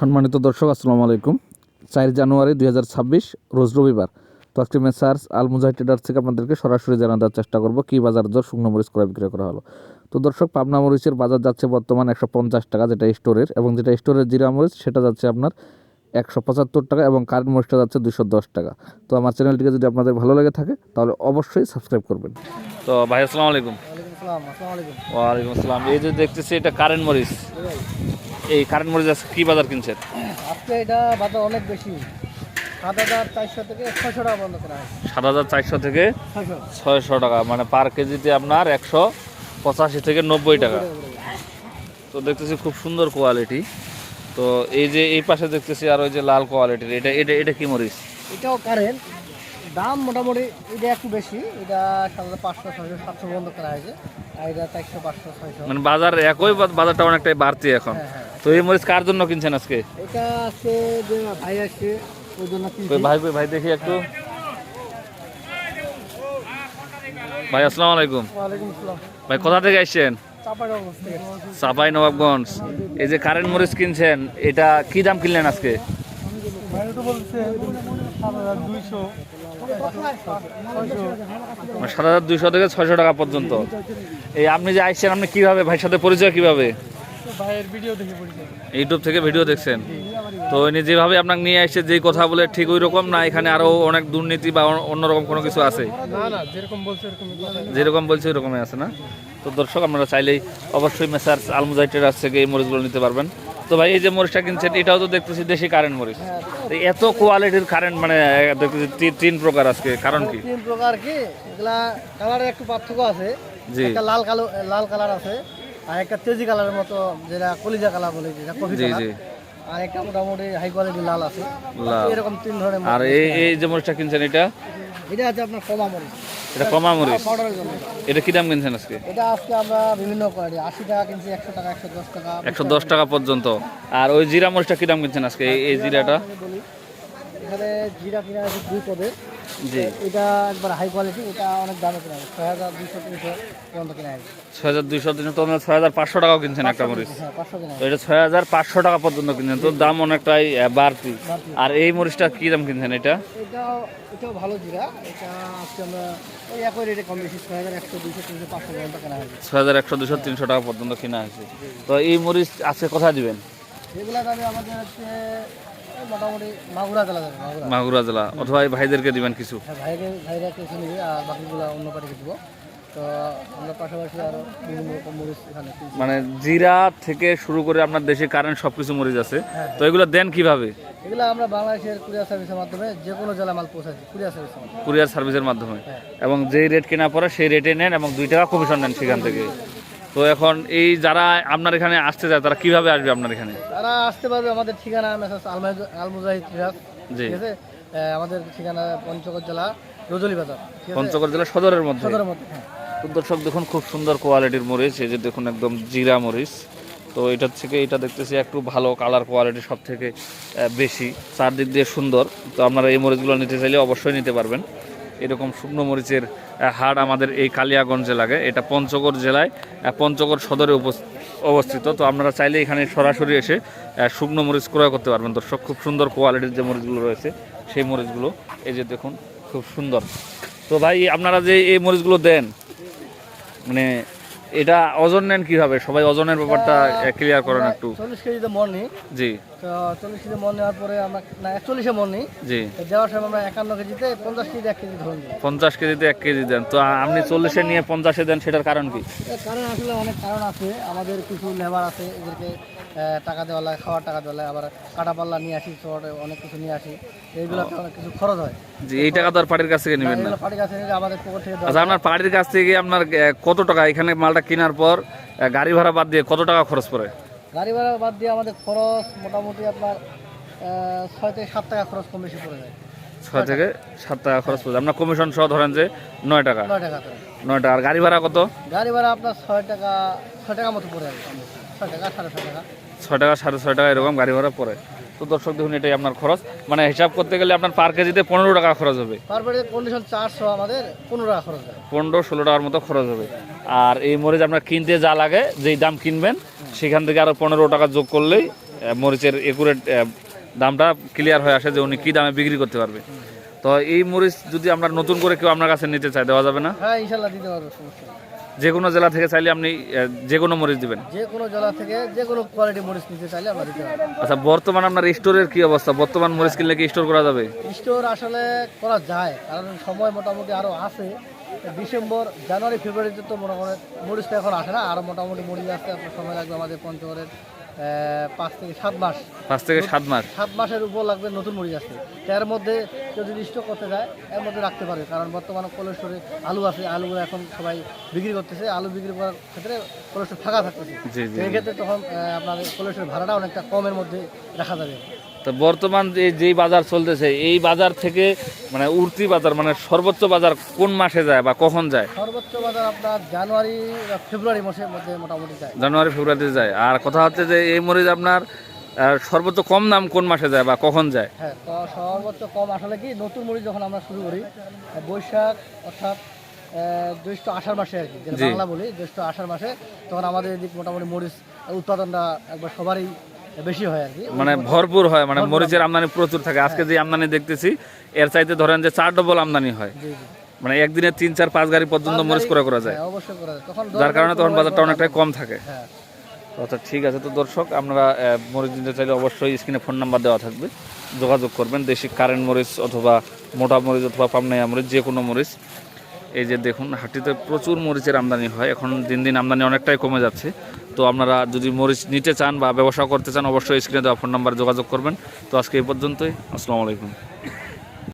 সম্মানিত দর্শক, আসসালামু আলাইকুম। চার জানুয়ারি দুই হাজার ছাব্বিশ, রোজ রবিবার। তো আজকে মেসার্স আল ট্রেডার্স থেকে আপনাদেরকে সরাসরি জানানোর চেষ্টা করব, কী বাজার দর, শুকনো মরিচ ক্রয়, বিক্রয় করা হলো। তো দর্শক, পাবনা মরিচের বাজার যাচ্ছে বর্তমান একশো পঞ্চাশ টাকা, যেটা স্টোরের, এবং যেটা স্টোরের জিরা মরিচ, সেটা যাচ্ছে আপনার একশো পঁচাত্তর টাকা, এবং কারেন্ট মরিচটা যাচ্ছে দুশো দশ টাকা। তো আমার চ্যানেলটিকে যদি আপনাদের ভালো লেগে থাকে, তাহলে অবশ্যই সাবস্ক্রাইব করবেন। তো ভাই, আসসালামু আলাইকুম। ওয়ালাইকুম আসসালাম। এই যে দেখতেছি এটা কারেন্ট মরিচ। এই কারেন্ট মরিচ আজকে কি বাজার কিনছেন? আজকে এটা বাজার অনেক বেশি। সাত হাজার চারশো থেকে ছয়শো টাকা বন্ধ করা সাত হাজার চারশো থেকে ছয়শো। ছয়শো টাকা মানে পার কেজিতে আপনার একশো পঁচাশি থেকে নব্বই টাকা। তো দেখতেছি খুব সুন্দর কোয়ালিটি। তো এই যে এই পাশে দেখতেছি আর ওই যে লাল কোয়ালিটির। এটা এটা এটা কি মরিচ? এটাও কারেন্ট দাম মোটামুটি এটা একটু বেশি এটা হাজার পাঁচশো ছয়শো সাতশো বন্ধ করা হয়েছে আর এটা চারশো পাঁচশো ছয়শো। মানে বাজার একই বাজারটা অনেকটাই বাড়তি এখন। হ্যাঁ হ্যাঁ। তো এই মরিচ কার জন্য কিনছেন আজকে? এটা আছে যে ভাই আসছে ওই জন্য ভাই ভাই দেখি একটু। ভাই আসসালামু আলাইকুম। ভাই কোথা থেকে আসছেন? চাপাই নবাবগঞ্জ। এই যে কারেন্ট মরিচ কিনছেন এটা কি দাম কিনলেন আজকে? সাত হাজার দুইশো ছয়শো মানে সাত হাজার দুইশো থেকে ছয়শো টাকা পর্যন্ত। এই আপনি যে আসছেন আপনি কীভাবে? ভাইয়ের সাথে পরিচয় কীভাবে? ইউটিউব থেকে ভিডিও দেখছেন। তো উনি যেভাবে আপনাকে নিয়ে আসছে যেই কথা বলে ঠিক ওই রকম না? এখানে আরও অনেক দুর্নীতি বা অন্যরকম কোনো কিছু আছে? যেরকম বলছে বলছে ওইরকমই আছে না? তো দর্শক আপনারা চাইলেই অবশ্যই মেসার্স আলমুজাইটের কাছ থেকে এই মরিচগুলো নিতে পারবেন। তো ভাই এই যে মরিচটা কিনছেন এটাও তো দেখতেছি দেশি কারেন্ট মরিচ। এত কোয়ালিটির কারেন্ট মানে দেখতেছি তিন- প্রকার আজকে কারণ কি? তিন প্রকার কি? এগুলা কালারের একটু পার্থক্য আছে। জি। একটা লাল কালো লাল কালার আছে আর একটা তেজি কালারের মতো যেটা কলিজা কালার বলে যেটা কফি জি জি। আর একটা মোটামুটি হাই কোয়ালিটি লাল আছে। এরকম তিন ধরনের আর এই এই যে মরিচটা কিনছেন এটা? এটা আছে আপনার কমা মরিচ। এটা কমা মরিচ? পাউডারের জন্য। এটা কি দাম কিনছেন আজকে? এটা আজকে আমরা বিভিন্ন কোয়ালিটি আশি টাকা কিনছি একশো টাকা একশো দশ টাকা। একশো দশ টাকা পর্যন্ত। আর ওই জিরা মরিচটা কি দাম কিনছেন আজকে? এই- জিরাটা? এখানে জিরা কিনা আছে দুই জি। এটা একবার হাই কোয়ালিটি এটা অনেক দামে কিনা ছয় হাজার দুইশো তিনশো পর্যন্ত কিনা আছে। ছয় হাজার দুইশো দিনে তো ছয় হাজার পাঁচশো টাকাও কিনছেন একটা মরিচ। হ্যাঁ তো এটা ছয় হাজার পাঁচশো টাকা পর্যন্ত কিনছেন। তো দাম অনেকটাই বাড়তি। আর এই মরিচটা কি দাম কিনছেন এটা? এটাও এটাও ভালো জিরা। এটা আজকে আমরা ওই একই রেটে কম বেশি ছয় হাজার একশো দুইশো তিনশো পাঁচশো পর্যন্ত কেনা হয়েছে। ছয় হাজার একশো দুশো তিনশো টাকা পর্যন্ত কিনা হয়েছে। তো এই মরিচ আজকে কোথায় দিবেন? এগুলা যাবে আমাদের হচ্ছে এই মোটামুটি মাগুরা জেলা যাবে মাগুরা। মাগুরা জেলা। অথবা এই ভাইদেরকে দিবেন কিছু। হ্যাঁ ভাইকে ভাইরা কিছু নেবে আর বাকিগুলো অন্য পার্টিকে দেবো। তো আমরা পাশাপাশি আরও বিভিন্ন রকম মরিচ এখানে মানে জিরা থেকে শুরু করে আপনার দেশে কারেন্ট সব কিছু মরিচ আছে। হ্যাঁ। তো এগুলো দেন কীভাবে? এগুলো আমরা বাংলাদেশের কুরিয়ার সার্ভিসের মাধ্যমে যে কোনো জেলা মাল পৌঁছাচ্ছি কুরিয়ার সার্ভিসের কুরিয়ার সার্ভিসের মাধ্যমে। হ্যাঁ। এবং যেই রেট কেনা পড়ে সেই রেটে নেন এবং দুই টাকা কমিশন নেন সেখান থেকে। তো এখন এই যারা আপনার এখানে আসতে যায় তারা কীভাবে আসবে আপনার এখানে? তারা আসতে পারবে আমাদের ঠিকানা মেসাজ আলমুজাহিদ জি। ঠিক আছে? আমাদের ঠিকানা পঞ্চগড় জেলা রজলি বাজার পঞ্চগড় জেলা সদরের মধ্যে? সদরের মধ্যে হ্যাঁ। তো দর্শক দেখুন খুব সুন্দর কোয়ালিটির মরিচ এই যে দেখুন একদম জিরা মরিচ। তো এটার থেকে এটা দেখতেছি একটু ভালো কালার কোয়ালিটি সব থেকে বেশি। চারদিক দিয়ে সুন্দর। তো আপনারা এই মরিচগুলো নিতে চাইলে অবশ্যই নিতে পারবেন। এরকম শুকনো মরিচের হাট আমাদের এই কালিয়াগঞ্জ জেলাকে। এটা পঞ্চগড় জেলায় পঞ্চগড় সদরে অবস্থিত। তো আপনারা চাইলে এখানে সরাসরি এসে শুকনো মরিচ ক্রয় করতে পারবেন। দর্শক, খুব সুন্দর কোয়ালিটির যে মরিচগুলো রয়েছে, সেই মরিচগুলো, এই যে দেখুন, খুব সুন্দর। তো ভাই, আপনারা যে এই মরিচগুলো দেন মানে এটা ওজন নেন কীভাবে? সবাই ওজনের ব্যাপারটা ক্লিয়ার করেন একটু। চল্লিশ কেজিতে মন নিই জি। তো চল্লিশ কেজি মন নেওয়ার পরে আমরা না একচল্লিশে মন নিই জি। দেওয়ার সময় আমরা একান্ন কেজিতে পঞ্চাশ কেজি এক কেজি ধরুন। পঞ্চাশ কেজিতে এক কেজি দেন। তো আপনি চল্লিশে নিয়ে পঞ্চাশে দেন সেটার কারণ কি? কারণ আসলে অনেক কারণ আছে। আমাদের কিছু লেবার আছে এদেরকে টাকা দেওয়া লাগে খাওয়ার টাকা দেওয়া লাগে আবার কাটা পাল্লা নিয়ে আসি অনেক কিছু নিয়ে আসি এইগুলোতে অনেক কিছু খরচ হয়। যে এই টাকা তো আর পার্টির কাছ থেকে নেবেন না। এগুলো পার্টি কাছে নিলে আমাদের পকেট থেকে আচ্ছা আপনার পার্টির কাছ থেকে আপনার কত টাকা এখানে মালটা কেনার পর গাড়ি ভাড়া বাদ দিয়ে কত টাকা খরচ পড়ে? গাড়ি ভাড়া বাদ দিয়ে আমাদের খরচ মোটামুটি আপনার ছয় থেকে সাত টাকা খরচ কম বেশি পড়ে যায়। ছয় থেকে সাত টাকা খরচ পড়ে আপনার কমিশন সহ ধরেন যে নয় টাকা। নয় টাকা নয় টাকা। আর গাড়ি ভাড়া কত? গাড়ি ভাড়া আপনার ছয় টাকা ছয় টাকা মতো পড়ে ছয় টাকা সাড়ে ছয় টাকা। ছয় টাকা সাড়ে ছয় টাকা এরকম গাড়ি ভাড়া পড়ে। তো দর্শক দেখুন এটাই আপনার খরচ। মানে হিসাব করতে গেলে আপনার পার কেজিতে পনেরো টাকা খরচ হবে। কন্ডিশন চারশো আমাদের পনেরো টাকা খরচ পনেরো ষোলো টাকার মতো খরচ হবে। আর এই মরিচ আপনার কিনতে যা লাগে যেই দাম কিনবেন সেখান থেকে আরও পনেরো টাকা যোগ করলেই মরিচের একুরেট দামটা ক্লিয়ার হয়ে আসে যে উনি কী দামে বিক্রি করতে পারবে। তো এই মরিচ যদি আমরা নতুন করে কেউ আপনার কাছে নিতে চাই দেওয়া যাবে না? হ্যাঁ ইনশাল্লাহ দিতে পারব যে কোনো জেলা থেকে চাইলে আপনি যে কোনো মরিচ দিবেন। যে কোনো জেলা থেকে যে কোনো কোয়ালিটি মরিচ নিতে চাইলে আমরা দিতে পারব। আচ্ছা বর্তমান আপনার স্টোরের কি অবস্থা? বর্তমান মরিচ কিনলে কি স্টোর করা যাবে? স্টোর আসলে করা যায় কারণ সময় মোটামুটি আরও আছে। ডিসেম্বর জানুয়ারি ফেব্রুয়ারিতে তো মনে করেন মরিচটা এখন আসে না আরও মোটামুটি মরিচ আসতে আপনার সময় লাগবে আমাদের পঞ্চগড়ের পাঁচ থেকে সাত মাস। পাঁচ থেকে সাত মাস। সাত মাসের উপর লাগবে নতুন মরিচ আসতে তার এর মধ্যে কেউ যদি স্টক করতে যায় এর মধ্যে রাখতে পারে। কারণ বর্তমানে কোলেস্টোরে আলু আছে আলুগুলো এখন সবাই বিক্রি করতেছে। আলু বিক্রি করার ক্ষেত্রে কোলেস্টোর ফাঁকা থাকতেছে। সেই ক্ষেত্রে তখন আপনার কোলেস্টোর ভাড়াটা অনেকটা কমের মধ্যে রাখা যাবে। তো বর্তমান যে যেই বাজার চলতেছে এই বাজার থেকে মানে উর্তি বাজার মানে সর্বোচ্চ বাজার কোন মাসে যায় বা কখন যায়? সর্বোচ্চ বাজার আপনার জানুয়ারি ফেব্রুয়ারি মাসের মধ্যে মোটামুটি যায়। জানুয়ারি ফেব্রুয়ারিতে যায়। আর কথা হচ্ছে যে এই মরিচ আপনার সর্বোচ্চ কম দাম কোন মাসে যায় বা কখন যায়? হ্যাঁ তো সর্বোচ্চ কম আসলে কি নতুন মরিচ যখন আমরা শুরু করি বৈশাখ অর্থাৎ জ্যৈষ্ঠ আষাঢ় মাসে আর কি যেটা বাংলা বলি জ্যৈষ্ঠ আষাঢ় মাসে তখন আমাদের এদিক মোটামুটি মরিচ উৎপাদনটা একবার সবারই বেশি হয় আর কি। মানে ভরপুর হয় মানে মরিচের আমদানি। প্রচুর থাকে। আজকে যে আমদানি দেখতেছি এর চাইতে ধরেন যে চার ডবল আমদানি হয়। মানে একদিনে তিন চার পাঁচ গাড়ি পর্যন্ত মরিচ করে করা যায়। হ্যাঁ, যার কারণে তখন বাজারটা অনেকটাই কম থাকে। হ্যাঁ। আচ্ছা ঠিক আছে। তো দর্শক আপনারা মরিচ নিতে চাইলে অবশ্যই স্ক্রিনে ফোন নাম্বার দেওয়া থাকবে। যোগাযোগ করবেন। দেশি কারেন্ট মরিচ অথবা মোটা মরিচ অথবা পামনাইয়া মরিচ যে কোনো মরিচ। এই যে দেখুন হাটিতে প্রচুর মরিচের আমদানি হয়। এখন দিন দিন আমদানি অনেকটাই কমে যাচ্ছে। তো আপনারা যদি মরিচ নিতে চান বা ব্যবসা করতে চান, অবশ্যই স্ক্রিনে দেওয়া ফোন নাম্বার যোগাযোগ করবেন। তো আজকে এই পর্যন্তই। আসসালামু আলাইকুম।